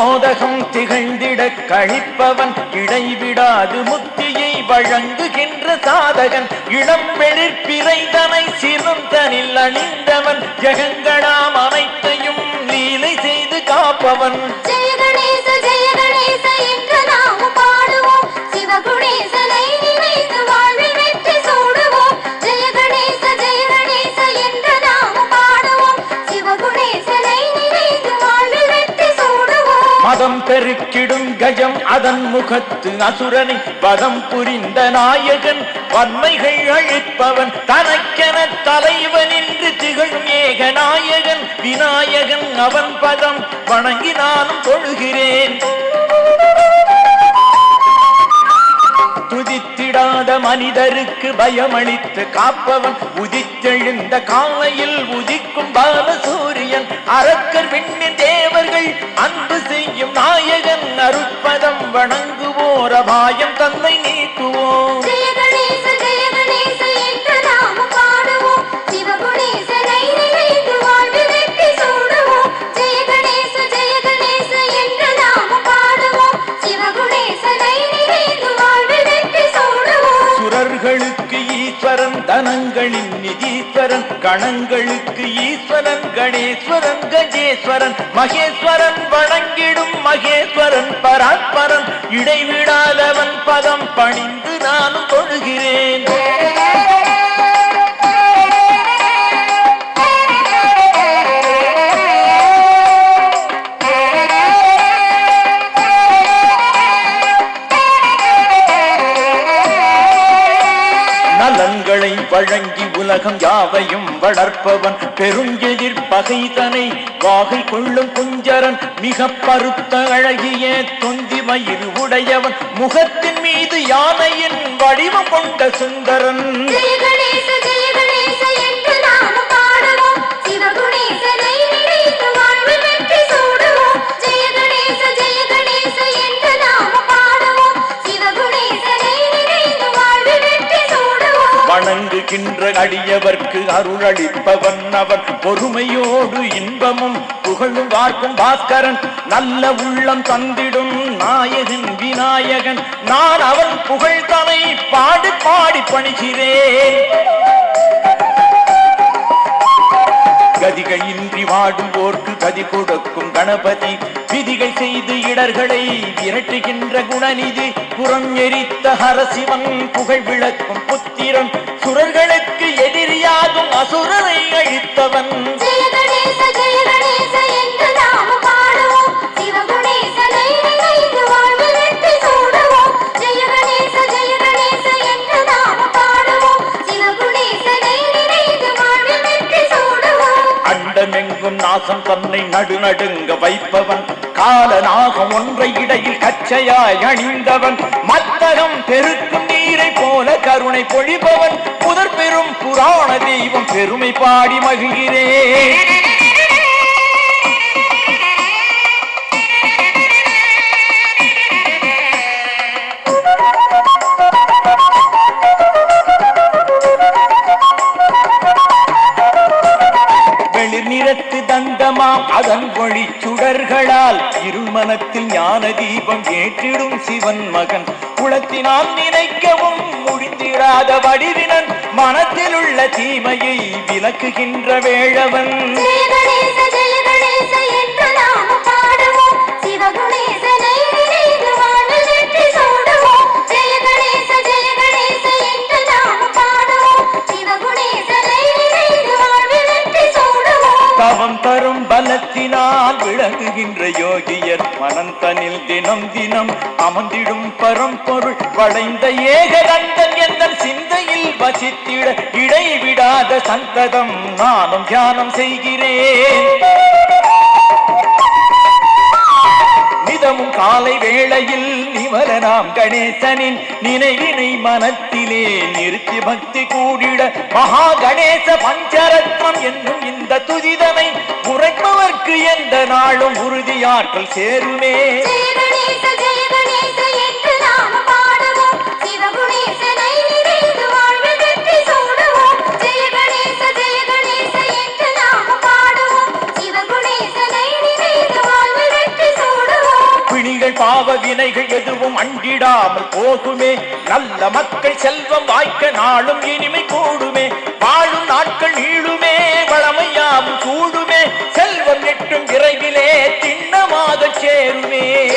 மோதகம் திகழ்ந்திட கழிப்பவன் இடைவிடாது முத்தியை வழங்குகின்ற சாதகன். இளம் இளம்பெளிர் பிறைதனை சிறுந்தனில் அணிந்தவன். ஜெகங்களாம் அனைத்தையும் லீலை செய்து காப்பவன். மதம் கஜம் அதன் முகத்து அசுரனை பதம் புரிந்த நாயகன். வன்மைகள் அழிப்பவன் தனக்கென தலைவன் என்று திகழும் ஏக நாயகன். விநாயகன் அவன் பதம் வணங்கி நானும் தொழுகிறேன். துதித்திடாத மனிதருக்கு பயமளித்து காப்பவன். உதித்தெழுந்த காலையில் உதிக்கும் பாலசூரியன். அரக்கர் விண்ணின் வணங்குவோர் தந்த சூடுவோம் ஈஸ்வரன் தனங்களின் நிதீஸ்வரன் கணங்களுக்கு ஈஸ்வரன் கணேஸ்வரன் கஜேஸ்வரன். மகேஸ்வரன் வணங்கிடும் மகேஸ்வரன் பராத்பரன். இடைவிடாதவன் பதம் பணிந்து நானும் தொழுகிறேன். வழங்கி உலகம் யாவையும் வளர்ப்பவன் பெருஞ்செதிர் பகைதனை வாகை கொள்ளும் குஞ்சரன் மிக பருத்த அழகிய தொந்தி மயிறு உடையவன் முகத்தின் மீது யானையின் வடிவம் கொண்ட சுந்தரன். வணங்குகின்ற அடியவர்க்கு அருளளிப்பவன் அவன் பொறுமையோடு இன்பமும் புகழும் வார்க்கும் பாஸ்கரன் நல்ல உள்ளம் தந்திடும் நாயகன் விநாயகன். நான் அவன் புகழ் தனை பாடி பாடி பணிகிறேன். கதிகள் இன்றி வாடுவோர்க்கு கதி கொடுக்கும் கணபதி. விதிகள் செய்து இடர்களை விரட்டுகின்ற குணநிதி. புறம் எரித்த ஹரசிவன் புகழ் விளக்கும் புத்திரன். நாசம் தன்னை நடுநடுங்க வைப்பவன். காலனாகம் ஒன்றை இடையில் கச்சையாய் அணிந்தவன். மத்தகம் பெருக்கும் நீரை போல கருணை பொழிபவன். புதர் பெரும் புராண தெய்வம் பெருமை பாடி மகிழ்கிறேன். அதன் சுடர்களால் இருமனத்தில் ஞான தீபம் ஏற்றிடும் சிவன் மகன். குளத்தினால் நினைக்கவும் முடிந்திடாத வடிவினன் மனத்தில் உள்ள தீமையை விளக்குகின்ற வேழவன். தவம் தரும் பலத்தினால் விளங்குகின்ற யோகியர் மனந்தனில் தினம் தினம் அமர்ந்திடும் பரம்பொருள் வளைந்த ஏகதந்தன் என்ற சிந்தையில் வசித்திட இடைவிடாத சந்ததம் நானும் தியானம் செய்கிறேன். நேரமும் காலை வேளையில் நிமலனாம் கணேசனின் நினைவினை மனத்திலே நிறுத்தி பக்தி கூடிட மகா கணேச பஞ்சரத்னம் என்னும் இந்த துதிதனை உரைப்பவர்க்கு எந்த நாளும் உறுதியாற்றல் சேருமே. பாவவினைகள் எதுவும் அண்டிடாமல் போகுமே நல்ல மக்கள் செல்வம் வாய்க்க நாளும் இனிமை கூடுமே. வாழும் நாட்கள் நீளுமே வளமையாவும் சூடுமே. செல்வம் நெட்டும் விரைவிலே திண்ணமாக சேருமே.